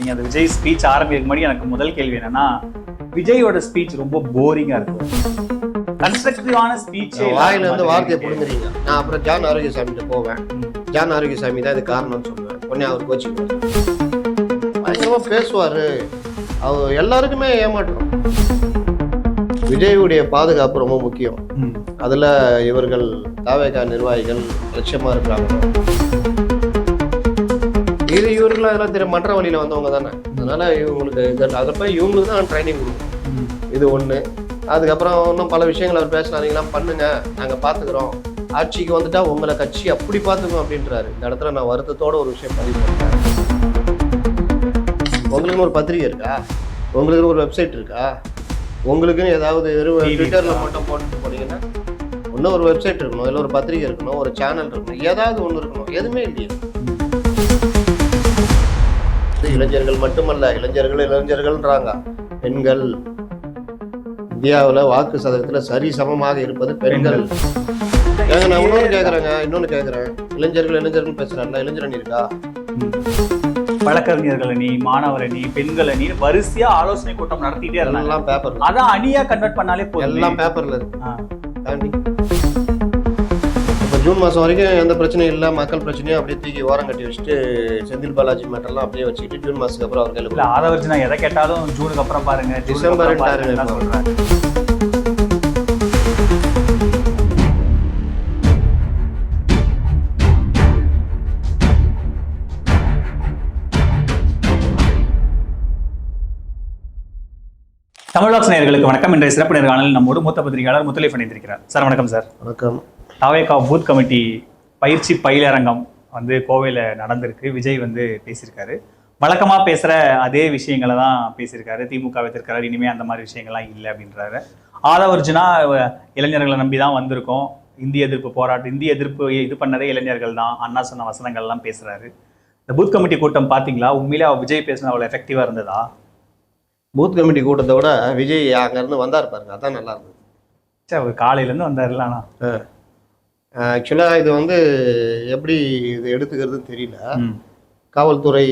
நீங்க அந்த விஜய் ஸ்பீச் ஆரம்பிக்க முன்னாடி எனக்கு முதல் கேள்வி என்னன்னா விஜயோட ஸ்பீச் ரொம்ப போரிங்கா இருக்கும். கன்ஸ்ட்ரக்டிவான ஸ்பீச் வாயில இருந்து வார்த்தையை பிடுங்குறீங்க நான் அப்புறம் ஜான் ஆரோக்கியசாமிகிட்ட போவேன். ஜான் ஆரோக்கியசாமி தான் இது காரணம்னு சொல்லுவேன் உடனே அவர் கோச்சிக்குவார். பயங்கரமா பேசுவாரு. அவர் எல்லாருக்குமே ஏமாற்றம். விஜயுடைய பாதுகாப்பு ரொம்ப முக்கியம். அதுல இவர்கள் தாவேகா நிர்வாகிகள் லட்சியமா இருக்கிறாங்க. இது இவர்களும் அதெல்லாம் தெரியும் மற்ற வழியில வந்தவங்க தானே. அதனால இவங்களுக்கு அதப்ப இவங்களுக்கு தான் ட்ரைனிங் கொடுக்கணும். இது ஒண்ணு. அதுக்கப்புறம் இன்னும் பல விஷயங்கள் அவர் பேசலாம் நீங்களாம் பண்ணுங்க. நாங்க பாத்துக்கிறோம். ஆட்சிக்கு வந்துட்டா உங்களை கட்சி அப்படி பாத்துக்கோம் அப்படின்றாரு. இந்த இடத்துல நான் வருத்தத்தோட ஒரு விஷயம் பதிவு உங்களுக்குன்னு ஒரு பத்திரிகை இருக்கா? உங்களுக்குன்னு ஒரு வெப்சைட் இருக்கா? உங்களுக்குன்னு ஏதாவது வெறும் ட்விட்டர்ல? மட்டும் போட்டுட்டு போனீங்கன்னா இன்னும் ஒரு வெப்சைட் இருக்கணும். இல்லை ஒரு பத்திரிகை இருக்கணும். ஒரு சேனல் இருக்கணும். ஏதாவது ஒன்று இருக்கணும். எதுவுமே இல்லையே. இளைஞர்கள் மட்டுமல்ல இளைஞர்கள் இளைஞர்கள்ன்றாங்க. பெண்கள் இந்தியாவுல வாக்கு சதவீதத்துல சரி சமமாக இருப்பது பெண்கள். ஏங்க நான் இன்னொன்று கேட்குறேங்க இன்னொன்று கேட்குறேன் இளைஞர்கள் இளைஞர்கள் பேசுறாங்கல்ல இளைஞரணி இருக்கா? வழக்கறிஞர்கள் அணி மாணவர் அணி பெண்கள் அணி வரிசையா ஆலோசனை கூட்டம் நடத்திட்டே இருந்தாங்க. எல்லாம் பேப்பர்ல அதான் அணியா கன்வெர்ட் பண்ணாலே போதும். எல்லாம் பேப்பர்ல இருக்கு ஜூன் மாதம் வரைக்கும் எந்த பிரச்சனையும் இல்லை. மக்கள் பிரச்சனையும் அப்படியே தூக்கி ஓரம் கட்டி வச்சுட்டு செந்தில் பாலாஜி மேட்டெல்லாம் அப்படியே வச்சுக்கிட்டு ஜூன் மாதத்துக்கு அப்புறம் அவர் கையில் இல்ல ஆதவர்ஜனா எதை கேட்டாலும் ஜூனுக்கு அப்புறம் பாருங்க. டிசம்பர் சொல்றாங்க தமிழாக்ஸ் நேயர்களுக்கு வணக்கம். இன்றைய சிறப்பு நேர்காணலில் நம்மோடு மூத்த பத்திரிகையாளர் முத்தலிஃப் இணைந்திருக்கிறார் சார் வணக்கம் சார். வணக்கம். தாவேகா பூத் கமிட்டி பயிற்சி பயிலரங்கம் வந்து கோவையில் நடந்திருக்கு. விஜய் வந்து பேசியிருக்காரு. வழக்கமாக பேசுகிற அதே விஷயங்களை தான் பேசியிருக்காரு. திமுக வைத்திருக்கிறார். இனிமேல் அந்த மாதிரி விஷயங்கள்லாம் இல்லை அப்படின்றாரு. ஆதவர்ஜுனா இளைஞர்களை நம்பி தான் வந்திருக்கோம். இந்திய எதிர்ப்பு போராட்டம் இந்திய எதிர்ப்பு இது பண்ணதே இளைஞர்கள் தான். அண்ணா சொன்ன வசனங்கள்லாம் பேசுகிறாரு இந்த பூத் கமிட்டி கூட்டம் பார்த்தீங்களா உண்மையிலே அவர் விஜய் பேசினா அவ்வளோ எஃபெக்டிவாக இருந்ததா? பூத் கமிட்டி கூட்டத்தை விட விஜய் அங்கேருந்து வந்தார் பாருங்க. அதான் நல்லா இருந்தது. சரி அவர் காலையிலேருந்து வந்தார்ல ஆனால் ஆக்சுவலாக இது வந்து எப்படி இது எடுத்துக்கிறதுன்னு தெரியல. காவல்துறை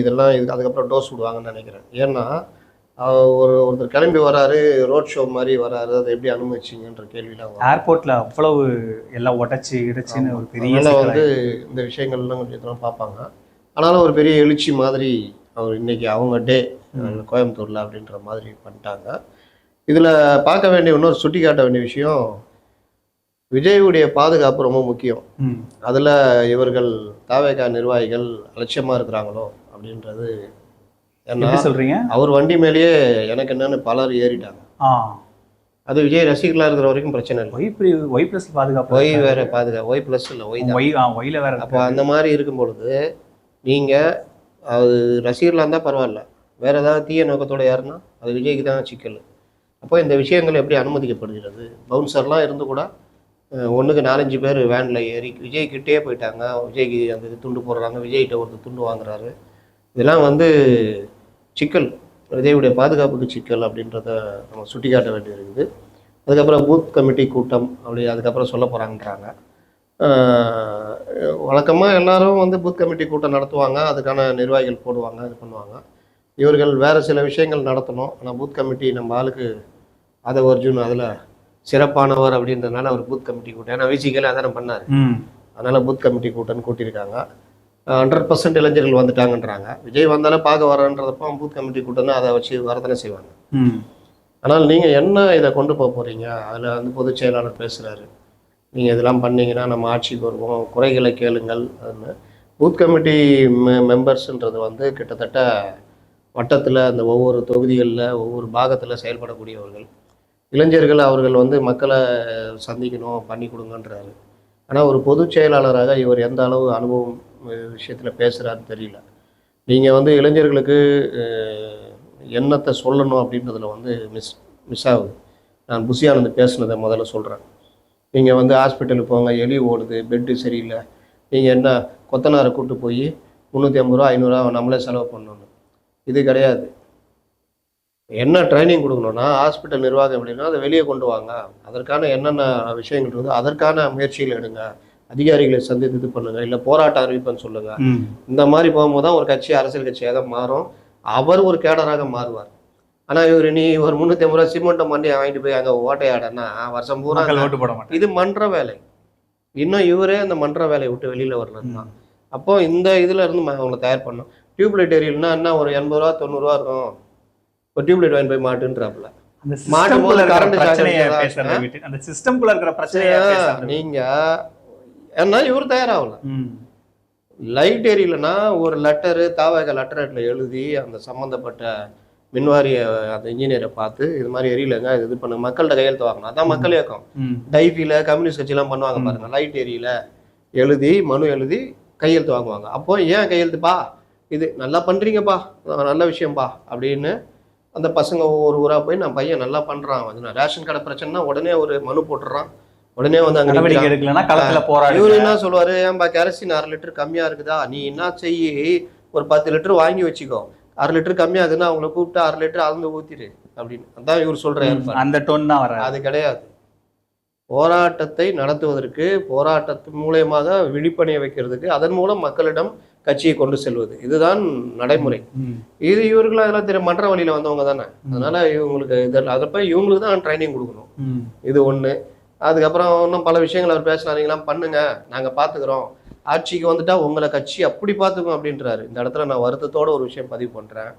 இதெல்லாம் இதுக்கு அதுக்கப்புறம் டோஸ் விடுவாங்கன்னு நினைக்கிறேன். ஏன்னா ஒரு ஒருத்தர் கிளம்பி வராரு ரோட் ஷோ மாதிரி வராரு அதை எப்படி அனுமதிச்சிங்கன்ற கேள்விலாம் வரும். ஏர்போர்ட்ல அவ்வளவு எல்லாம் உடைச்சு இடிச்சுன்னு ஒரு பெரிய வந்து இந்த விஷயங்கள்லாம் கொஞ்சம் இதெல்லாம் பார்ப்பாங்க. ஆனாலும் ஒரு பெரிய எழுச்சி மாதிரி அவர் இன்னைக்கு அவங்க டே கோயம்புத்தூர்ல அப்படின்ற மாதிரி பண்ணிட்டாங்க. இதுல பார்க்க வேண்டிய இன்னொரு சுட்டி காட்ட வேண்டிய விஷயம் விஜயுடைய பாதுகாப்பு ரொம்ப முக்கியம். அதுல இவர்கள் தாவேகா நிர்வாகிகள் அலட்சியமா இருக்கிறாங்களோ அப்படின்றது ஏன்னா எப்படி சொல்றீங்க? அவர் வண்டி மேலேயே எனக்கு என்னன்னு பலர் ஏறிட்டாங்க. அது விஜய் ரசிகர்களா இருக்கிற வரைக்கும் பிரச்சனை இல்லை. ஒய் ஒய் ப்ளஸ் பாதுகாப்பு ஒய் வேற பாதுகா ஒய் ப்ளஸ் இல்லை ஒய் ஒய் ஒய்ல வேற அப்போ அந்த மாதிரி இருக்கும் பொழுது நீங்கள் அது ரசிகர்களாக இருந்தால் பரவாயில்ல. வேற ஏதாவது தீய நோக்கத்தோட யாருன்னா அது விஜய்க்கு தான் சிக்கல். அப்போ இந்த விஷயங்கள் எப்படி அனுமதிக்கப்படுகிறது? பவுன்சர்லாம் இருந்து கூட ஒன்றுக்கு நாலஞ்சு பேர் வேனில் ஏறி விஜய்கிட்டே போயிட்டாங்க. விஜய்க்கு அந்த இது துண்டு போடுறாங்க. விஜய்கிட்ட ஒருத்தர் துண்டு வாங்குறாரு. இதெல்லாம் வந்து சிக்கல். விஜயுடைய பாதுகாப்புக்கு சிக்கல் அப்படின்றத நம்ம சுட்டிக்காட்ட வேண்டியிருக்குது. அதுக்கப்புறம் பூத் கமிட்டி கூட்டம் அப்படி அதுக்கப்புறம் சொல்ல போகிறாங்கன்றாங்க வழக்கமாக எல்லாரும் வந்து பூத் கமிட்டி கூட்டம் நடத்துவாங்க. அதுக்கான நிர்வாகிகள் போடுவாங்க இது பண்ணுவாங்க. இவர்கள் வேறு சில விஷயங்கள் நடத்தணும். ஆனால் பூத் கமிட்டி நம்ம ஆளுக்கு அதை அர்ஜுன் அதில் சிறப்பானவர் அப்படின்றதுனால அவர் பூத் கமிட்டி கூட்டம். ஏன்னா விசிக்கல அதானே பண்ணார். அதனால் பூத் கமிட்டி கூட்டம்னு கூட்டியிருக்காங்க. ஹண்ட்ரட் பர்சன்ட் இளைஞர்கள் வந்துட்டாங்கன்றாங்க. விஜய் வந்தாலும் பார்க்க வரன்றதப்போ பூத் கமிட்டி கூட்டம்னு அதை வச்சு வரதானே செய்வாங்க. ஆனால் நீங்கள் என்ன இதை கொண்டு போக போகிறீங்க அதில் வந்து பொதுச் செயலாளர் பேசுகிறாரு நீங்கள் இதெல்லாம் பண்ணீங்கன்னா நம்ம ஆட்சிக்கு வருவோம். குறைகளை கேளுங்கள் அதுன்னு பூத் கமிட்டி மெ மெம்பர்ஸ்ன்றது வந்து கிட்டத்தட்ட வட்டத்தில் அந்த ஒவ்வொரு தொகுதிகளில் ஒவ்வொரு பாகத்தில் செயல்படக்கூடியவர்கள். இளைஞர்கள் அவர்கள் வந்து மக்களை சந்திக்கணும் பண்ணி கொடுங்கன்றாரு. ஆனால் ஒரு பொதுச் செயலாளராக இவர் எந்த அளவு அனுபவம் விஷயத்தில் பேசுகிறாருன்னு தெரியல. நீங்கள் வந்து இளைஞர்களுக்கு என்னத்தை சொல்லணும் அப்படின்றதில் வந்து மிஸ் மிஸ் ஆகுது. நான் புசியானந்து பேசுனதை முதல்ல சொல்கிறேன் நீங்கள் வந்து ஹாஸ்பிட்டலுக்கு போங்க எலி ஓடுது பெட்டு சரியில்லை. நீங்கள் என்ன கொத்தனாரை கூட்டு போய் முந்நூற்றி ஐம்பது ரூபா ஐநூறுரூவா நம்மளே செலவு பண்ணணும். இது கிடையாது. என்ன ட்ரைனிங் கொடுக்கணும்னா ஹாஸ்பிட்டல் நிர்வாகம் எப்படின்னா அதை வெளியே கொண்டு வாங்க. அதற்கான என்னென்ன விஷயங்கள் இருக்குதோ அதற்கான முயற்சிகள் எடுங்க. அதிகாரிகளை சந்தித்து இது பண்ணுங்க. இல்லை போராட்டம் அறிவிப்பேன்னு சொல்லுங்க. இந்த மாதிரி போகும்போது தான் ஒரு கட்சி அரசியல் கட்சியாக தான் மாறும். அவர் ஒரு கேடராக மாறுவார். ஆனா இவர் நீ ஒரு முந்நூற்றி ஐம்பது ரூபா சிமெண்ட்டை மண்டி வாங்கிட்டு போய் அங்கே ஓட்டையாடனா வருஷம் பூரா ஓட்டு போட மாட்டாங்க. இது மன்ற வேலை. இன்னும் இவரே அந்த மன்ற வேலையை விட்டு வெளியில வரலன்னா அப்போ இந்த இதுல இருந்து அவங்களை தயார் பண்ணணும். டியூப்லைட் எரியல்னா என்ன ஒரு எண்பது ரூபா தொண்ணூறுரூவா இருக்கும். ஒரு டியூப்லைட் வாங்கி போய் மாட்டுன்றாப்புல மாட்டும் போது பிரச்சனையை அந்த சிஸ்டம்குள்ள இருக்கிற நீங்க ஏன்னா இவர் தயாராகல. லைட் எரியலனா ஒரு லெட்டரு தாவக லெட்டர் எழுதி அந்த சம்மந்தப்பட்ட மின்வாரிய அந்த இன்ஜினியரை பார்த்து இது மாதிரி எரியலங்க இது இது பண்ணுங்க மக்கள்கிட்ட கையெழுத்து வாங்கணும். அதான் மக்கள் இயக்கம். டைஃபில கம்யூனிஸ்ட் கட்சிலாம் பண்ணுவாங்க. பாருங்க. லைட் எரியல எழுதி மனு எழுதி கையெழுத்து வாங்குவாங்க. அப்போ ஏன் கையெழுத்துப்பா? இது நல்லா பண்றீங்கப்பா. நல்ல விஷயம்ப்பா அப்படின்னு அந்த பசங்க ஒவ்வொரு ஊரா போய் நான் பையன் நல்லா பண்றான். வந்து நான் ரேஷன் கடை பிரச்சனைனா உடனே ஒரு மனு போட்டுறான். உடனே வந்து அங்க நடவடிக்கை. எடுக்கலன்னா களத்துல போராடு இவரு என்ன சொல்லுவாரு? ஏன்பா கெரசின் அரை லிட்டர் கம்மியா இருக்குதா? நீ என்ன செய்யி ஒரு பத்து லிட்டர் வாங்கி வச்சுக்கோ. அரை லிட்டர் கம்மியாகுதுன்னா அவங்கள கூப்பிட்டு அரை லிட்டர் அளந்து ஊத்திடு. அப்படின்னு. அதான் இவர் ஏற்பாடு. அந்த டோன் தான் அது கிடையாது. போராட்டத்தை நடத்துவதற்கு போராட்டத்தின் மூலியமாக விழிப்பணிய வைக்கிறதுக்கு அதன் மூலம் மக்களிடம் கட்சியை கொண்டு செல்வது. இதுதான் நடைமுறை. இது இவர்களும் அதெல்லாம் தெரியும் மற்ற வழியில வந்தவங்க தானே. அதனால இவங்களுக்கு இதெல்லாம் அதப்ப இவங்களுக்கு தான் ட்ரைனிங் கொடுக்கணும். இது ஒண்ணு. அதுக்கப்புறம் இன்னும் பல விஷயங்கள் அவர் பேசினார். நீங்களாம் பண்ணுங்க. நாங்க பாத்துக்கிறோம். ஆட்சிக்கு வந்துட்டா உங்களை கட்சி அப்படி பார்த்துக்கும் அப்படின்றாரு. இந்த இடத்துல நான் வருத்தத்தோட ஒரு விஷயம் பதிவு பண்றேன்.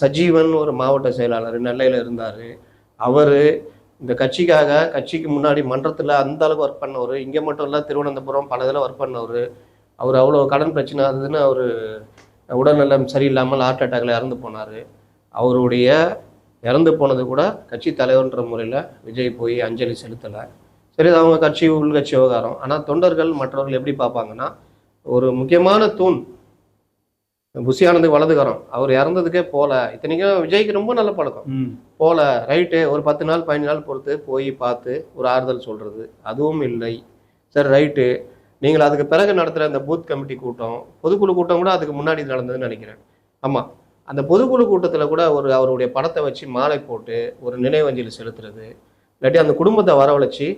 சஜீவன் ஒரு மாவட்ட செயலாளர் நெல்லையில இருந்தாரு. அவரு இந்த கட்சிக்காக கட்சிக்கு முன்னாடி மன்றத்துல அந்த அளவுக்கு ஒர்க் பண்ணவர். இங்க மட்டும் இல்ல திருவனந்தபுரம் பல இதில் ஒர்க் பண்ணவர். அவர் அவ்வளோ கடன் பிரச்சனை ஆகுதுன்னு அவர் உடல்நலம் சரியில்லாமல் ஹார்ட் அட்டாக்ல இறந்து போனார். அவருடைய இறந்து போனது கூட கட்சி தலைவர்ன்ற முறையில் விஜய் போய் அஞ்சலி செலுத்தலை. சரி அது அவங்க கட்சி உள்கட்சி விவகாரம். ஆனால் தொண்டர்கள் மற்றவர்கள் எப்படி பார்ப்பாங்கன்னா ஒரு முக்கியமான தூண் புஷி ஆனந்த் வலதுகரம். அவர் இறந்ததுக்கே போல. இத்தனைக்கும் விஜய்க்கு ரொம்ப நல்ல பழக்கம். போல ரைட்டு ஒரு பத்து நாள் பதினஞ்சு நாள் பொறுத்து போய் பார்த்து ஒரு ஆறுதல் சொல்றது. அதுவும் இல்லை. சரி ரைட்டு. நீங்கள் அதுக்கு பிறகு நடத்துகிற அந்த பூத் கமிட்டி கூட்டம் பொதுக்குழு கூட்டம் கூட அதுக்கு முன்னாடி நடந்ததுன்னு நினைக்கிறேன். ஆமாம் அந்த பொதுக்குழு கூட்டத்தில் கூட ஒரு அவருடைய படத்தை வச்சு மாலை போட்டு ஒரு நினைவஞ்சலி செலுத்துறது இல்லாட்டி அந்த குடும்பத்தை வரவழைச்சி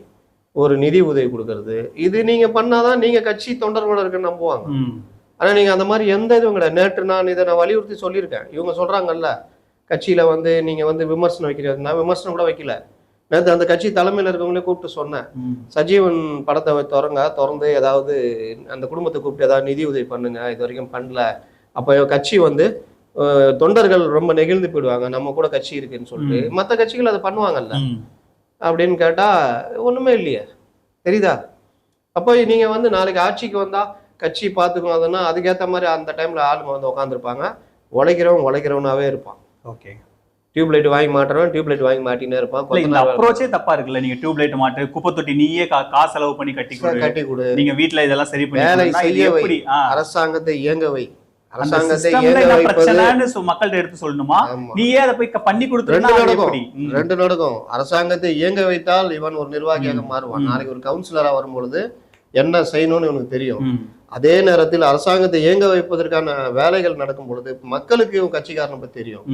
ஒரு நிதி உதவி கொடுக்கறது இது நீங்கள் பண்ணாதான் நீங்கள் கட்சி தொண்டர்களோட இருக்குன்னு நம்புவாங்க. ஆனால் நீங்கள் அந்த மாதிரி எந்த இதுவும் கிடையாது. நேற்று நான் இதை நான் வலியுறுத்தி சொல்லியிருக்கேன். இவங்க சொல்கிறாங்கல்ல கட்சியில் வந்து நீங்கள் வந்து விமர்சனம் வைக்கிறது நான் விமர்சனம் கூட வைக்கல. நேற்று அந்த கட்சி தலைமையில் இருக்கவங்களே கூப்பிட்டு சொன்னேன். சஜீவன் படத்தை திறங்க திறந்து ஏதாவது அந்த குடும்பத்தை கூப்பிட்டு ஏதாவது நிதி உதவி பண்ணுங்க இது வரைக்கும் பண்ணல. அப்போ கட்சி வந்து தொண்டர்கள் ரொம்ப நெகிழ்ந்து போயிடுவாங்க. நம்ம கூட கட்சி இருக்குன்னு சொல்லிட்டு. மற்ற கட்சிகள் அதை பண்ணுவாங்கல்ல. அப்படின்னு கேட்டா ஒண்ணுமே இல்லையே. தெரியுதா? அப்போ நீங்க வந்து நாளைக்கு ஆட்சிக்கு வந்தா கட்சி பார்த்துக்கும் அதுன்னா அதுக்கேற்ற மாதிரி அந்த டைம்ல ஆளுங்க வந்து உட்காந்துருப்பாங்க உழைக்கிறவன் உழைக்கிறவனாவே இருப்பான். ஓகே. டியூப் லைட் வாங்கி மாட்டுறவன் டியூப் லைட் வாங்கி மாட்டினே இருப்பான். இந்த அப்ரோச்சே தப்பா இருக்குல்ல. நீங்க டியூப் லைட் மாட்டு குப்பை தொட்டி நீயே காசு செலவு பண்ணி கட்டி கொடு. கட்டி கொடு. நீங்க வீட்ல இதெல்லாம் சரி பண்ணி செய்ய வை. அரசாங்கத்தை இயங்க வை. மக்கள்கிட்ட எடுத்து சொல்லணுமா. நீயே அதை போய் பண்ணி ம். ரெண்டு நடக்கும் அரசாங்கத்தை இயங்க வைத்தால் இவன் ஒரு நிர்வாகியாக. மாறுவான். நாளைக்கு ஒரு கவுன்சிலரா வரும்பொழுது என்ன செய்யணும்னு இவனுக்கு தெரியும். அதே நேரத்தில் அரசாங்கத்தை இயங்க வைப்பதற்கான வேலைகள் நடக்கும் பொழுது மக்களுக்கு இவன் கட்சிக்காரனை பத்தி தெரியும்.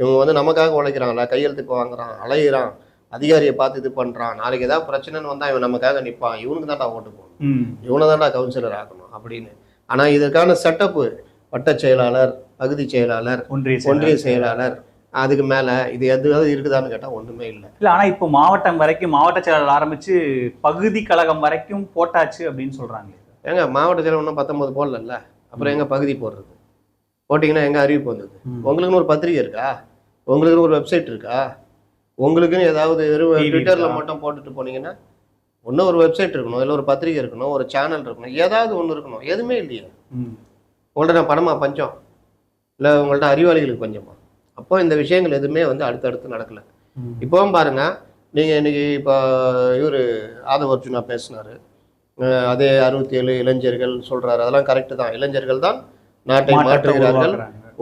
இவங்க வந்து நமக்காக உழைக்கிறாங்களா கையெழுத்து வாங்குறான் அலையிறான் அதிகாரியை பார்த்து இது பண்றான் நாளைக்கு ஏதாவது பிரச்சனைன்னு வந்தா இவன் நமக்காக நிப்பான் இவனுக்கு தான்டா ஓட்டு போகணும். இவனை தான்டா கவுன்சிலர் ஆக்கணும் அப்படின்னு ஆனா இதற்கான செட்டப்பு வட்ட செயலாளர் பகுதி செயலாளர் ஒன்றிய ஒன்றிய செயலாளர். செயலாளர் அதுக்கு மேல இது எதுவாவது இருக்குதான்னு கேட்டா ஒண்ணுமே இல்லை இல்ல ஆனா இப்போ மாவட்டம் வரைக்கும் மாவட்ட செயலாளர் ஆரம்பிச்சு பகுதி கழகம் வரைக்கும் போட்டாச்சு அப்படின்னு சொல்றாங்க ஏங்க மாவட்ட செயலர் ஒன்றும் பத்தொன்பது போடல அப்புறம் எங்க பகுதி போடுறது. போட்டிங்கன்னா எங்க அறிவிப்பு வந்தது. உங்களுக்குன்னு ஒரு பத்திரிகை இருக்கா? உங்களுக்குன்னு ஒரு வெப்சைட் இருக்கா? உங்களுக்குன்னு ஏதாவது வெறும் ட்விட்டர்ல? மட்டும் போட்டுட்டு போனீங்கன்னா ஒன்றும் ஒரு வெப்சைட் இருக்கணும். இல்லை ஒரு பத்திரிகை இருக்கணும் ஒரு சேனல் இருக்கணும் ஏதாவது ஒன்று இருக்கணும். எதுவுமே இல்லையே. ம். உங்கள்ட்ட நான் பணமா பஞ்சம்? இல்லை உங்கள்ட்ட அறிவாளிகளுக்கு பஞ்சமா? அப்போ இந்த விஷயங்கள் எதுவுமே வந்து அடுத்தடுத்து நடக்கல. இப்போவும் பாருங்க நீங்க இன்னைக்கு இப்போ இவர் ஆதவ அர்ஜுனா பேசினாரு. அதே அறுபத்தி ஏழு இளைஞர்கள் சொல்றாரு. அதெல்லாம் கரெக்டு தான். இளைஞர்கள் தான் நாட்டை மாற்றுகிறார்கள்.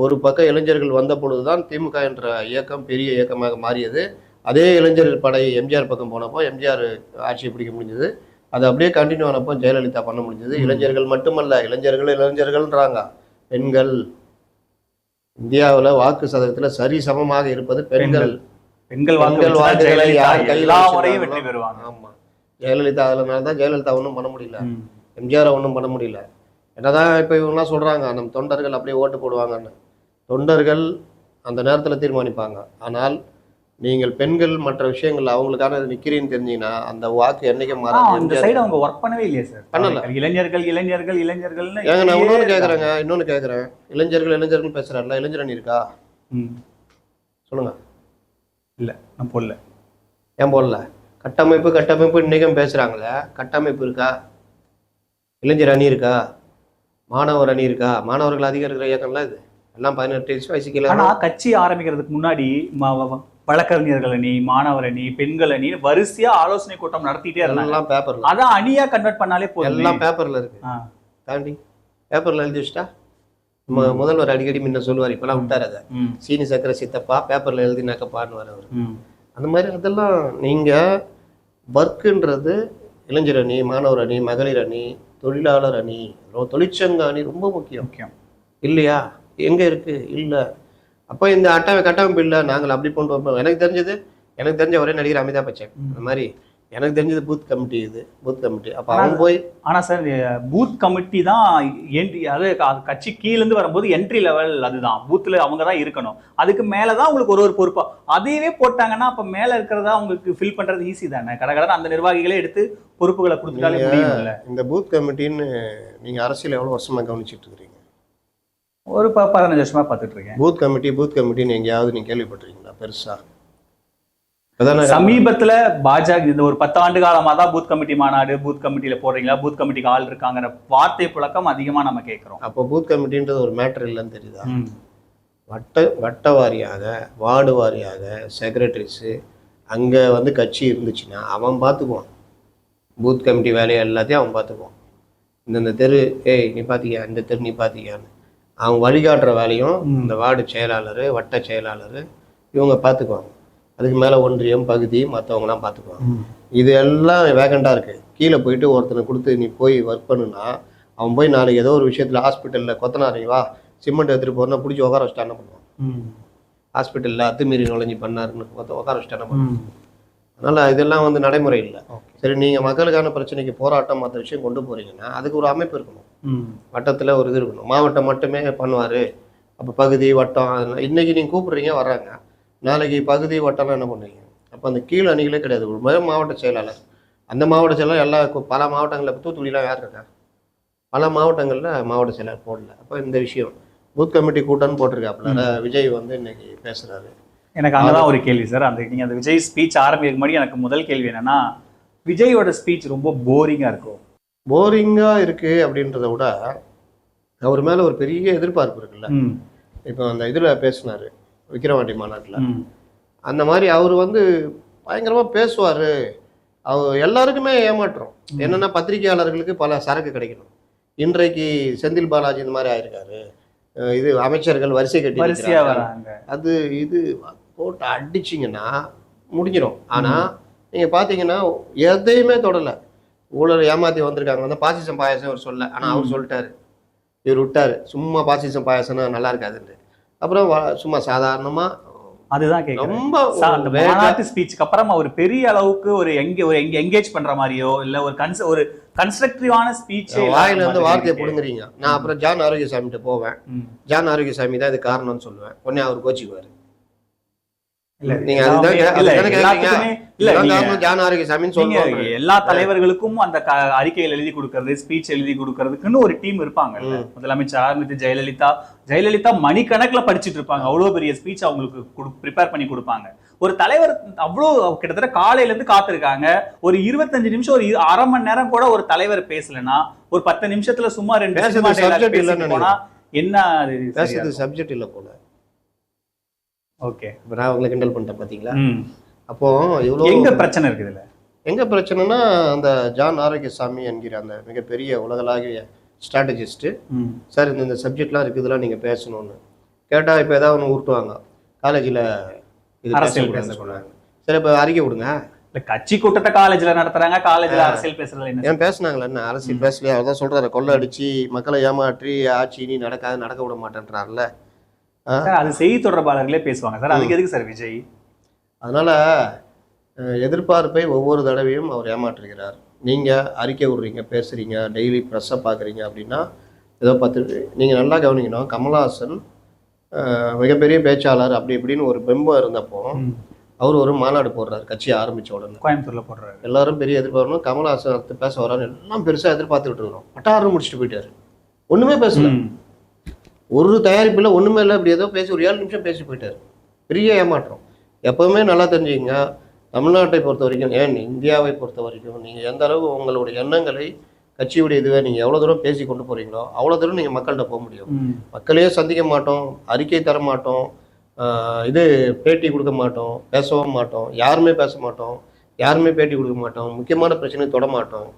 ஒரு பக்கம் இளைஞர்கள் வந்த பொழுதுதான் திமுக என்ற இயக்கம் பெரிய இயக்கமாக மாறியது. அதே இளைஞர்கள் படை எம்ஜிஆர் பக்கம் போனப்போ எம்ஜிஆர் ஆட்சியை பிடிக்க முடிஞ்சது. அது அப்படியே கண்டினியூ ஆனப்போ ஜெயலலிதா பண்ண முடிஞ்சது. இளைஞர்கள் மட்டுமல்ல இளைஞர்கள் இளைஞர்கள்ன்றாங்க. பெண்கள் இந்தியாவுல வாக்கு சதவீதத்துல சரி சமமாக இருப்பது பெண்கள். பெண்கள். வாக்குகளை யார் கையில எல்லா ஜெயலலிதா அதனால தான் ஜெயலலிதா ஒன்றும் பண்ண முடியல. எம்ஜிஆர் ஒன்றும் பண்ண முடியல. என்னதான் இப்போ இவங்கலாம் சொல்றாங்க நம்ம தொண்டர்கள் அப்படியே ஓட்டு போடுவாங்கன்னு. தொண்டர்கள் அந்த நேரத்தில் தீர்மானிப்பாங்க. ஆனால் நீங்கள் பெண்கள் மற்ற விஷயங்கள் அவங்களுக்கான நிக்கிறீன்னு தெரிஞ்சீங்கன்னா அந்த வாக்கு என்னைக்கும் ஆனா, மாறாது அந்த சைடு அவங்க ஒர்க் பண்ணவே இல்லையே சார் பண்ணல. இளைஞர்கள் இளைஞர்கள் இளைஞர்கள்னு ஏங்க நான் இன்னொன்று. கேட்குறேங்க இன்னொன்று கேட்குறேன் இளைஞர்கள் இளைஞர்கள் பேசுகிறாருல இளைஞரணி இருக்கா? ம். சொல்லுங்க. இல்ல நான் போடல. ஏன் போடல? கட்டமைப்பு கட்டமைப்பு இன்றைக்கும் பேசுகிறாங்களே கட்டமைப்பு இருக்கா? இளைஞர் அணி இருக்கா? மாணவர் அணி இருக்கா? மாணவர்கள் அதிகம் இருக்கிற இயக்கம்லாம் இது? எல்லாம் பதினெட்டு வயசு கீழே ஆனா கட்சி ஆரம்பிக்கிறதுக்கு முன்னாடி வழக்கறிஞர்கள் அணி மாணவர் அணி பெண்கள் அணி வரிசையா ஆலோசனை கூட்டம் நடத்திட்டே இருந்தாங்க. எல்லாம் பேப்பர்ல அதான் அணியா கன்வெர்ட் பண்ணாலே போதும். எல்லாம் பேப்பர்ல இருக்கு. தாண்டி பேப்பர்ல எழுதி வச்சுட்டா? மு- முதல்வர் அடிக்கடி முன்ன சொல்லுவார் இப்பெல்லாம் விட்டார் அதை. சீனி சக்கரை சித்தப்பா பேப்பர்ல எழுதினாக்கப்பான்னு வர அவர் அந்த மாதிரி அதெல்லாம் நீங்க ஒர்க்குன்றது இளைஞர் அணி மாணவர் அணி மகளிர் அணி தொழிலாளர் அணி தொழிற்சங்க அணி ரொம்ப முக்கியம். முக்கியம். இல்லையா? எங்க இருக்கு? இல்ல. அப்போ இந்த அட்டை கட்டமைப்பு இல்லை. நாங்கள் அப்படி வரணும் எனக்கு தெரிஞ்சது எனக்கு தெரிஞ்ச ஒரே நடிகர் அமிதாப் பச்சன். அந்த மாதிரி. எனக்கு தெரிஞ்சது பூத் கமிட்டி இது பூத் கமிட்டி அப்போ அவங்க போய் ஆனா சார் பூத் கமிட்டி தான் entry அது க- கட்சி கீழ இருந்து வரும்போது என்ட்ரி லெவல் அதுதான். பூத்ல அவங்க தான் இருக்கணும். அதுக்கு மேலதான் உங்களுக்கு ஒரு ஒரு பொறுப்பா. அதையவே போட்டாங்கன்னா அப்ப மேல இருக்கிறதா உங்களுக்கு ஃபில் பண்றது ஈஸி தானே? கடகடன்னு அந்த நிர்வாகிகளே எடுத்து பொறுப்புகளை கொடுத்துட்டாலே முடியும்ல. இந்த பூத் கமிட்டின்னு நீங்க அரசியல் எவ்வளவு வருஷமா கவனிச்சிட்டு இருக்கிறீங்க? ஒரு பதினஞ்சு வருஷமா பார்த்துட்டு இருக்கேன். பூத் கமிட்டி பூத் கமிட்டின்னு எங்கேயாவது நீங்க கேள்விப்பட்டிருக்கீங்களா? பெருசா? அதானே சமீபத்துல பாஜக இந்த ஒரு பத்து ஆண்டு காலமா தான் பூத் கமிட்டி மாநாடு பூத் கமிட்டியில போடுறீங்களா? பூத் கமிட்டிக்கு ஆள் இருக்காங்கிற வார்த்தை புழக்கம் அதிகமா நம்ம கேட்கிறோம். அப்போ பூத் கமிட்டின்றது ஒரு மேட்டர் இல்லைன்னு தெரியுதா? வட்ட வட்ட வாரியாக வார்டு வாரியாக செக்ரட்டரிஸு அங்கே வந்து கட்சி இருந்துச்சுன்னா அவன் பார்த்துக்குவான் பூத் கமிட்டி வேலையை எல்லாத்தையும் அவன் பார்த்துக்குவான் இந்தந்த தெரு ஏய் நீ பார்த்தியா இந்த தெரு நீ பார்த்தியான்னு அவன் வழிகாட்டுற வேலையும். இந்த வார்டு செயலாளர் வட்ட செயலாளர் இவங்க பார்த்துக்குவாங்க அதுக்கு மேலே ஒன்றியம் பகுதி மற்றவங்களாம் பார்த்துக்குவாங்க இது எல்லாம் வேகண்டாக இருக்குது கீழே போயிட்டு ஒருத்தனை கொடுத்து நீ போய் ஒர்க் பண்ணுனா அவன் போய் நாளைக்கு ஏதோ ஒரு விஷயத்தில் ஹாஸ்பிட்டலில் கொத்தனாரி வா சிமெண்ட் எடுத்துகிட்டு போறனா பிடிச்சி உட்கார வச்சுட்டா என்ன பண்ணுவான்? ஹாஸ்பிட்டலில் அத்துமீறி நுழைஞ்சு பண்ணாருன்னு உட்கா- உட்கார வச்சுட்டா என்ன பண்ணுவான்? அதனால் இதெல்லாம் வந்து நடைமுறை இல்லை. சரி நீங்கள் மக்களுக்கான பிரச்சனைக்கு போராட்டம் மற்ற விஷயம் கொண்டு போகிறீங்கன்னா அதுக்கு ஒரு அமைப்பு இருக்கணும். வட்டத்தில் ஒரு இது இருக்கணும். மாவட்டம் மட்டுமே பண்ணுவார். அப்போ பகுதி வட்டம் அதெல்லாம் இன்றைக்கி நீங்கள் கூப்பிடுறீங்க வர்றாங்க. நாளைக்கு பகுதி வட்டம்லாம் என்ன பண்ணுவீங்க? அப்போ அந்த கீழ் அணிகளே கிடையாது. ஒரு முதல் மாவட்ட செயலாளர். அந்த மாவட்ட செயலாளர் எல்லா பல மாவட்டங்களில் தூத்துக்குடிலாம் யார் இருக்கா? பல மாவட்டங்களில் மாவட்ட செயலாளர் போடல. அப்போ இந்த விஷயம். பூத் கமிட்டி கூட்டம்னு போட்டிருக்காப்புல. விஜய் வந்து இன்னைக்கு பேசுகிறாரு எனக்கு அங்கதான் ஒரு கேள்வி சார். அந்த நீங்க அந்த விஜய் ஸ்பீச் ஆரம்பிக்க முன்னாடி எனக்கு முதல் கேள்வி என்னன்னா விஜயோட ஸ்பீச் ரொம்ப போரிங்கா இருக்கும் போரிங்காக இருக்குது அப்படின்றத விட அவர் மேலே ஒரு பெரிய எதிர்பார்ப்பு இருக்குல்ல. இப்போ அந்த இதில் பேசினார். விக்கிரவாண்டி மாநாட்டில். அந்த மாதிரி அவர் வந்து பயங்கரமாக பேசுவார். அவர் எல்லாருக்குமே ஏமாற்றம். என்னென்னா பத்திரிகையாளர்களுக்கு பல சரக்கு கிடைக்கணும். இன்றைக்கு செந்தில் பாலாஜி இந்த மாதிரி ஆயிருக்காரு. இது அமைச்சர்கள் வரிசை கட்டி அது இது போட்டு அடிச்சிங்கன்னா முடிஞ்சிடும் ஆனால் நீங்கள் பார்த்தீங்கன்னா எதையுமே தொடலை. ஊழல் ஏமாத்தி வந்திருக்காங்க. வந்து பாசிசம் பாயாசம் அவர் சொல்ல ஆனால் அவர் சொல்லிட்டாரு. இவர் விட்டாரு. சும்மா பாசிசம் பாயாசம்னா நல்லா இருக்காதுன்னு அப்புறம் சும்மா சாதாரணமாக அதுதான் ரொம்ப அந்த ஒரு மாநாட்டு ஸ்பீச்சுக்கு அப்புறம் அவர் பெரிய அளவுக்கு ஒரு எங்க ஒரு எங்க எங்கேஜ் பண்ற மாதிரியோ இல்ல ஒரு கன்ஸ் ஒரு கன்ஸ்ட்ரக்டிவான ஸ்பீச் வாயில இருந்து வார்த்தையை பிடுங்குறீங்க. நான் அப்புறம் ஜான் ஆரோக்கியசாமிகிட்ட போவேன். ஜான் ஆரோக்கியசாமி தான் இது காரணம்னு சொல்லுவேன். உடனே அவர் கோச்சிக்குவாரு. எல்லா தலைவர்களுக்கும் அந்த அறிக்கைகள் எழுதி கொடுக்கறது ஸ்பீச் எழுதி கொடுக்கறதுக்குன்னு ஒரு டீம் இருப்பாங்க. முதலமைச்சர் ஆரம்பித்து ஜெயலலிதா. ஜெயலலிதா மணிக்கணக்குல படிச்சிட்டு இருப்பாங்க. அவ்வளவு பெரிய ஸ்பீச் அவங்களுக்கு ப்ரிப்பேர் பண்ணி கொடுப்பாங்க. ஒரு தலைவர் அவ்வளோ கிட்டத்தட்ட காலையில இருந்து காத்திருக்காங்க. ஒரு இருபத்தஞ்சு நிமிஷம் ஒரு அரை மணி நேரம் கூட ஒரு தலைவர் பேசலன்னா ஒரு பத்து நிமிஷத்துல சும்மா ரெண்டு போனா என்ன சப்ஜெக்ட் இல்லை போல. ஓகே. இப்போ நான் உங்களை கிண்டல் பண்ணிட்டேன் பாத்தீங்களா? அப்போ இவ்வளோ எங்க பிரச்சனை இருக்குது இதுல? எங்க பிரச்சனைனா அந்த ஜான் ஆரோக்கியசாமி என்கிற அந்த மிகப்பெரிய உலகளாவிய ஸ்ட்ராட்டஜிஸ்ட்டு. சார் இந்த இந்த சப்ஜெக்ட்லாம் இருக்குதுலாம் நீங்கள் பேசணும்னு. கேட்டால் இப்போ ஏதாவது ஒன்று உருட்டுவாங்க காலேஜில் இது அரசியல். சொன்னாங்க சரி இப்போ அறிக்கை விடுங்க. இல்ல கட்சி கூட்டத்தை காலேஜ்ல நடத்துறாங்க காலேஜ்ல அரசியல் பேசுறது ஏன் பேசுனாங்களே என்ன? அரசியல் பேசலையா? அவர் தான் சொல்கிறாரு கொள்ளை அடிச்சு மக்களை ஏமாற்றி ஆட்சி நீ நடக்காது நடக்க விட மாட்டேன்றாருல சார் அது செய்தி தொடர்பாளர்களே பேசுவாங்க. சார் அதுக்கு எதுக்கு சார் விஜய்? அதனால் எதிர்பார்ப்பை ஒவ்வொரு தடவையும் அவர் ஏமாற்றுகிறார். நீங்கள் அறிக்கை விடுறீங்க பேசுகிறீங்க டெய்லி ப்ரெஸ்ஸை பார்க்குறீங்க அப்படின்னா ஏதோ பத்து நீங்கள் நல்லா கவனிக்கணும். கமல்ஹாசன் மிகப்பெரிய பேச்சாளர் அப்படி இப்படின்னு ஒரு பிம்பம் இருந்தப்போ. அவர் ஒரு மாநாடு போடுறாரு கட்சியை ஆரம்பிச்ச உடனே. கோயம்புத்தூர்ல போடுறாரு. எல்லாரும் பெரிய எதிர்பார்க்கணும் கமல்ஹாசன் அடுத்து பேச வரான்னு எல்லாம் பெருசா எதிர்பார்த்துக்கிட்டு இருக்கிறோம். பட்டாரம் முடிச்சுட்டு போயிட்டாரு. ஒண்ணுமே பேசல. ஒரு தயாரிப்புல ஒண்ணுமே இல்லை இப்படி ஏதோ பேசி ஒரு ஏழு நிமிஷம் பேசி போயிட்டாரு. பெரிய ஏமாற்றம். எப்பவுமே நல்லா தெரிஞ்சுக்கங்க. தமிழ்நாட்டை பொறுத்த வரைக்கும் ஏன் இந்தியாவை பொறுத்த வரைக்கும் நீங்க எந்த அளவு உங்களுடைய எண்ணங்களை கட்சியுடைய இதுவை நீங்க எவ்வளவு தூரம் பேசி கொண்டு போறீங்களோ அவ்வளவு தூரம் நீங்க மக்கள்கிட்ட போக முடியும். மக்களையே சந்திக்க மாட்டோம் அறிக்கை தர மாட்டோம் இது பேட்டி கொடுக்க மாட்டோம் பேசவும் மாட்டோம் யாருமே பேச மாட்டோம் யாருமே பேட்டி கொடுக்க மாட்டோம் முக்கியமான பிரச்சனை தொட மாட்டோம்.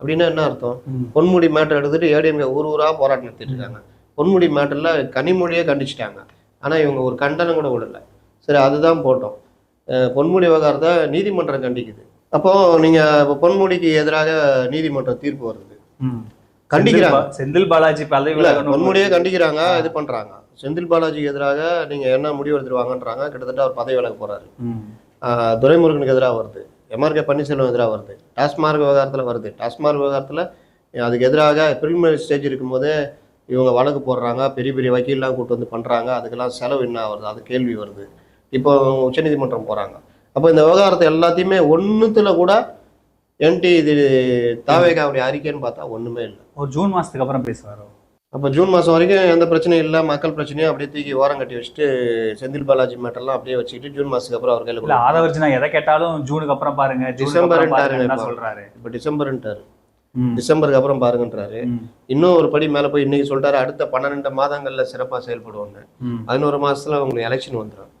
அப்படின்னா என்ன அர்த்தம். பொன்முடி மேட்டர் எடுத்துட்டு ஏடிஎம்கே ஊர் ஊரா போராட்டம் நடத்திட்டு இருக்காங்க. பொன்முடி மேட்டர்ல கனிமொழியே கண்டிச்சிட்டாங்க. ஆனா இவங்க ஒரு கண்டனம் கூட விடல. சரி அதுதான் போட்டோம். பொன்முடி விவகாரத்தை நீதிமன்றம் கண்டிக்குது. அப்போ நீங்க இப்ப பொன்முடிக்கு எதிராக நீதிமன்றம் தீர்ப்பு வருது. கண்டிக்கிறாங்க. செந்தில் பாலாஜி பதவி. பொன்முடியே கண்டிக்கிறாங்க இது பண்றாங்க. செந்தில் பாலாஜிக்கு எதிராக நீங்க என்ன முடிவு எடுத்துட்டு வாங்கன்றாங்க கிட்டத்தட்ட அவர் பதவி விலக. ஆஹ் துரைமுருகனுக்கு எதிராக வருது. எம்ஆர்கே பன்னீர்செல்வம் எதிராக வருது. டாஸ்மார்க் விவகாரத்தில் வருது. டாஸ்மார்க் விவகாரத்தில் அதுக்கு எதிராக பிரிலிமினரி ஸ்டேஜ் இருக்கும்போதே இவங்க வழக்கு போடுறாங்க பெரிய பெரிய வக்கீல்லாம் கூட்டு வந்து பண்ணுறாங்க அதுக்கெல்லாம் செலவு என்ன வருது அது கேள்வி வருது. இப்போ உச்சநீதிமன்றம் போகிறாங்க அப்போ இந்த விவகாரத்தை எல்லாத்தையுமே ஒன்றுத்துல கூட என்டி இது தாவேகாவுடைய அறிக்கைன்னு பார்த்தா ஒன்றுமே இல்லை. ஒரு ஜூன் மாசத்துக்கு அப்புறம் பேசுவாரோ? அப்போ ஜூன் மாதம் வரைக்கும் எந்த பிரச்சனையும் இல்லை மக்கள் பிரச்சனையும் அப்படியே தூக்கி ஓரம் கட்டி வச்சுட்டு செந்தில் பாலாஜி மேட்டர்லாம் அப்படியே வச்சுக்கிட்டு ஜூன் மாதத்துக்கு அப்புறம் அவர் கையில் ஆதவர்ஜினா எதை கேட்டாலும் ஜூனுக்கு அப்புறம் பாருங்க ஜூனுக்கு டிசம்பர் அப்புறம் பாருங்கன்னு தான் இப்போ. டிசம்பர்ன்ட்டாரு. டிசம்பருக்கு அப்புறம் பாருங்கன்றாரு. இன்னும் ஒரு படி மேலே போய் இன்னைக்கு சொல்லிட்டாரு அடுத்த பன்னிரெண்டு மாதங்கள்ல சிறப்பாக செயல்படுவோன்னு ம். பதினோரு மாசத்துல உங்களுக்கு எலெக்ஷன் வந்துடும்.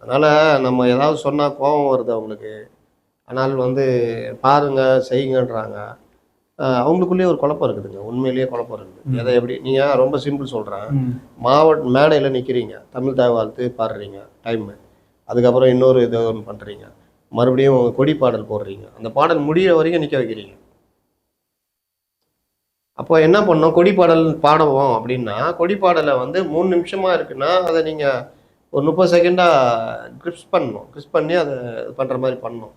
அதனால நம்ம ஏதாவது சொன்னா கோபம் வருது அவங்களுக்கு. ஆனால் வந்து பாருங்க செய்யுங்கன்றாங்க. அவங்களுக்குள்ளேயே ஒரு குழப்பம் இருக்குதுங்க. உண்மையிலேயே குழப்பம் இருக்குது. எதை எப்படி நீங்க ரொம்ப சிம்பிள் சொல்றேன். ம். மாவட்ட மேடையில நிக்கிறீங்க. தமிழ் தாய் வாழ்த்து பாடுறீங்க டைமு அதுக்கப்புறம் இன்னொரு இது ஒன்று பண்றீங்க. மறுபடியும் கொடி பாடல் போடுறீங்க. அந்த பாடல் முடியிற வரைக்கும் நிக்க வைக்கிறீங்க. அப்போ என்ன பண்ணோம் கொடி பாடல் பாடுவோம் அப்படின்னா கொடி பாடலை வந்து மூணு நிமிஷமா இருக்குன்னா அதை நீங்க ஒரு முப்பது செகண்டா கிரிப்ஸ் பண்ணணும். கிரிப்ஸ் பண்ணி அதை பண்ற மாதிரி பண்ணணும்.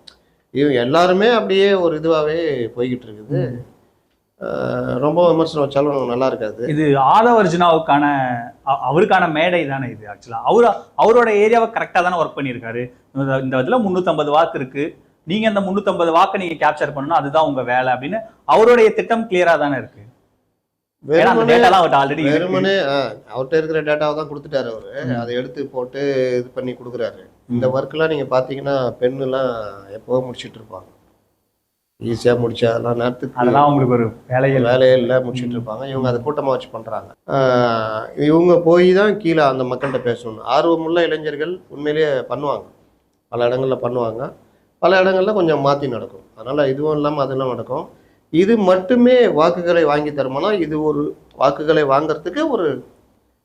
இவங்க எல்லாருமே அப்படியே ஒரு இதுவாகவே போய்கிட்டு இருக்குது. ரொம்ப விமர்சனம் வச்சாலும் நல்லா இருக்காது. இது ஆதவர்ஜுனாவுக்கான அ- அவருக்கான மேடை தானே இது ஆக்சுவலா அவரு அவரோட ஏரியாவை கரெக்டா தானே ஒர்க் பண்ணியிருக்காரு. இந்த- இதுல முன்னூத்தம்பது வாக்கு இருக்கு. நீங்க அந்த முன்னூத்தம்பது வாக்கை நீங்க கேப்சர் பண்ணணும். அதுதான் உங்க வேலை அப்படின்னு அவருடைய திட்டம் கிளியரா தானே இருக்கு. ஏன்னா அந்த வெறுமனே அவர்கிட்ட இருக்கிற டேட்டாவை தான் கொடுத்துட்டாரு அவரு. அதை எடுத்து போட்டு இது பண்ணி கொடுக்குறாரு. இந்த ஒர்க்லாம் நீங்க பாத்தீங்கன்னா பெண்ணுலாம் எப்போ முடிச்சிட்டு இருப்பாங்க. ஈஸியா முடிச்சு அதெல்லாம் நேரத்துக்கு அதெல்லாம் உங்களுக்கு ஒரு வேலையில் வேலையே இல்லை முடிச்சிட்டு இருப்பாங்க. இவங்க அதை கூட்டமா வச்சு பண்றாங்க. ஆஹ் இவங்க போய் தான் கீழே அந்த மக்கள்கிட்ட பேசணும். ஆர்வமுள்ள இளைஞர்கள் உண்மையிலேயே பண்ணுவாங்க. பல இடங்கள்ல பண்ணுவாங்க. பல இடங்கள்ல கொஞ்சம் மாத்தி நடக்கும். அதனால இதுவும் இல்லாமல் அதெல்லாம் நடக்கும். இது மட்டுமே வாக்குகளை வாங்கி தருமானா இது ஒரு வாக்குகளை வாங்குறதுக்கு ஒரு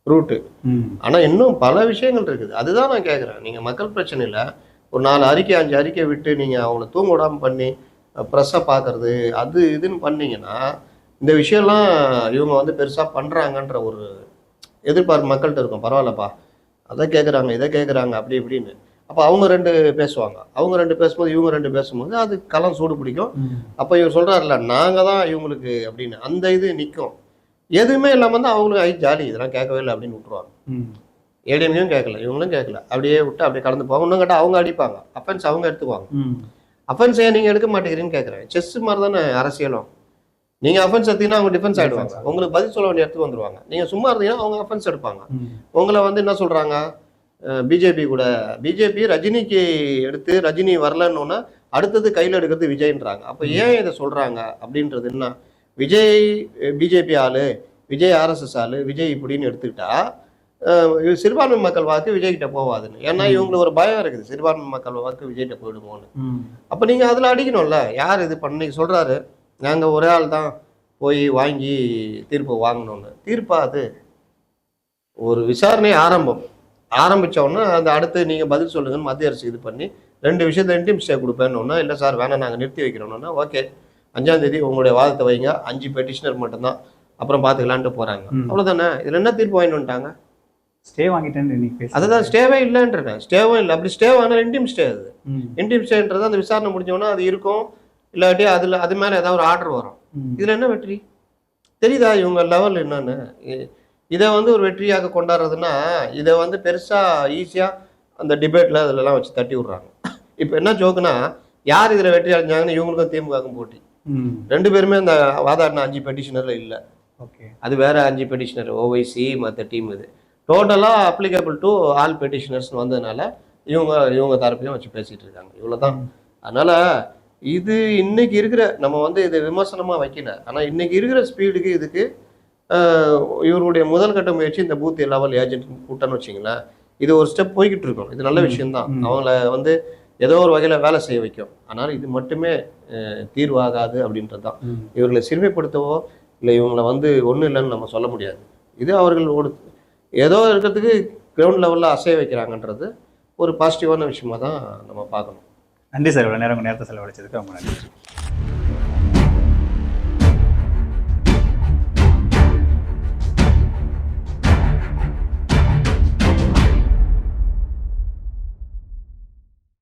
ரூட்டு. ம். ஆனா இன்னும் பல விஷயங்கள் இருக்குது. அதுதான் நான் கேட்குறேன் நீங்க மக்கள் பிரச்சனையில ஒரு நாலு அறிக்கை அஞ்சு அறிக்கை விட்டு நீங்க அவங்கள தூங்க விடாம பண்ணி ப்ரெஸ்ஸை பார்க்கறது அது இதுன்னு பண்ணீங்கன்னா இந்த விஷயம்லாம் இவங்க வந்து பெருசா பண்றாங்கன்ற ஒரு எதிர்பார்ப்பு மக்கள்கிட்ட இருக்கும். பரவாயில்லப்பா. அதை கேட்குறாங்க இதை கேட்குறாங்க அப்படி இப்படின்னு. அப்போ அவங்க ரெண்டு பேசுவாங்க. அவங்க ரெண்டு பேசும்போது இவங்க ரெண்டு பேசும்போது அது களம் சூடு பிடிக்கும். அப்போ இவர் சொல்றாருல நாங்க தான் இவங்களுக்கு அப்படின்னு. அந்த இது நிற்கும் எதுவுமே இல்லாமல் தான் அவங்களுக்கு ஐ ஜாலி இதெல்லாம் கேட்கவே இல்லை அப்படின்னு விட்டுருவாங்க. ம். ஏடிஎம்கையும் கேட்கல இவங்களும் கேட்கல. அப்படியே விட்டு அப்படியே கடந்து போவாங்க. இன்னும் கேட்டால் அவங்க அடிப்பாங்க. அஃபென்ஸ் அவங்க எடுத்துக்குவாங்க. அஃபென்ஸ் ஏன் நீங்கள் எடுக்க மாட்டேங்கிறீங்கன்னு கேட்குறேன். செஸ் மாதிரி தானே அரசியலும். நீங்கள் அஃபென்ஸ் எடுத்தீங்கன்னா அவங்க டிஃபென்ஸ் ஆகிடுவாங்க உங்களுக்கு பதில் சொல்ல வேண்டிய இடத்துக்கு வந்துருவாங்க. நீங்கள் சும்மா இருந்தீங்கன்னா அவங்க அஃபென்ஸ் எடுப்பாங்க. உங்களை வந்து என்ன சொல்கிறாங்க பிஜேபி கூட. பிஜேபி ரஜினிக்கு எடுத்து ரஜினி வரலன்னொன்னா அடுத்தது கையில் எடுக்கிறது விஜய்ன்றாங்க. அப்போ ஏன் இதை சொல்கிறாங்க அப்படின்றது என்ன? விஜய் பிஜேபி ஆளு விஜய் ஆர்எஸ்எஸ் ஆளு விஜய் இப்படின்னு எடுத்துக்கிட்டா சிறுபான்மை மக்கள் வாக்கு விஜய்கிட்ட போவாதுன்னு. ஏன்னா இவங்களுக்கு ஒரு பயம் இருக்குது. சிறுபான்மை மக்கள் வாக்கு விஜய்கிட்ட போயிடுமோன்னு. அப்போ நீங்கள் அதில் அடிக்கணும்ல? யார் இது பண்ணி சொல்கிறாரு நாங்கள் ஒரே ஆள் தான் போய் வாங்கி தீர்ப்பு வாங்கணும்னு. தீர்ப்பா அது. ஒரு விசாரணை ஆரம்பம். ஆரம்பிச்ச உடனே அந்த அடுத்து நீங்கள் பதில் சொல்லுங்கன்னு மத்திய அரசு இது பண்ணி ரெண்டு விஷயத்தை இன்டிம் ஸ்டே கொடுப்பேன்னு இல்லை சார் வேணாம் நாங்கள் நிறுத்தி வைக்கிறோம்னா ஓகே அஞ்சாம் தேதி உங்களுடைய வாதத்தை வைங்க. அஞ்சு பெட்டிஷனர் மட்டும்தான். அப்புறம் பார்த்துக்கலான்ட்டு போகிறாங்க. அவ்வளோதானே இதில் என்ன தீர்ப்பு வாங்கிட்டு ஸ்டே வாங்கிட்டேன்னு அதுதான் ஸ்டேவே இல்லைன்றேன் ஸ்டேவும் இல்லை. அப்படி ஸ்டே வாங்கினா இன்டிம் ஸ்டே அது. இன்டிம் ஸ்டேன்றது அந்த விசாரணை முடிஞ்சோன்னா அது இருக்கும். இல்லாட்டி அதில் அது மேலே ஏதாவது ஒரு ஆர்டர் வரும். இதில் என்ன வெற்றி? தெரியுதா இவங்க லெவல் என்னன்னு? இதை வந்து ஒரு வெற்றியாக கொண்டாடுறதுன்னா இதை வந்து பெருசாக ஈஸியாக அந்த டிபேட்டில் அதிலலாம் வச்சு தட்டி விட்றாங்க. இப்போ என்ன ஜோக்குனா யார் இதில் வெற்றி அடைஞ்சாங்கன்னு இவங்களுக்கும் திமுகவுக்கும் போட்டி. ரெண்டு பேருமே அந்த வாதாடின அஞ்சு பெட்டிஷனரில் இல்லை. ஓகே. அது வேற அஞ்சு பெட்டிஷனர் ஓவைசி மற்ற டீம் இது. டோட்டலாக அப்ளிகபிள் டு ஆல் பெட்டிஷனர்ஸ் வந்ததுனால இவங்க இவங்க தரப்பையும் வச்சு பேசிட்டு இருக்காங்க. இவ்வளோதான் அதனால இது இன்னைக்கு இருக்கிற நம்ம வந்து இது விமர்சனமாக வைக்கல. ஆனால் இன்னைக்கு இருக்கிற ஸ்பீடுக்கு இதுக்கு இவருடைய முதல் கட்ட முயற்சி இந்த பூத் லெவல் ஏஜென்ட் கூட்டம்னு வச்சிங்களேன். இது ஒரு ஸ்டெப் போய்கிட்டு இருக்கும். இது நல்ல விஷயம்தான். அவங்கள வந்து ஏதோ ஒரு வகையில் வேலை செய்ய வைக்கும். ஆனால் இது மட்டுமே தீர்வாகாது அப்படின்றது தான் இவர்களை சிறுமைப்படுத்தவோ இல்லை இவங்களை வந்து ஒன்றும் இல்லைன்னு நம்ம சொல்ல முடியாது. இது அவர்களோட ஏதோ இருக்கிறதுக்கு கிரவுண்ட் லெவலில் அசைய வைக்கிறாங்கன்றது ஒரு பாசிட்டிவான விஷயமா தான் நம்ம பார்க்கணும். நன்றி சார். இவ்வளோ நேரம் நேரத்தை செலவழிச்சதுக்கு ரொம்ப நன்றி.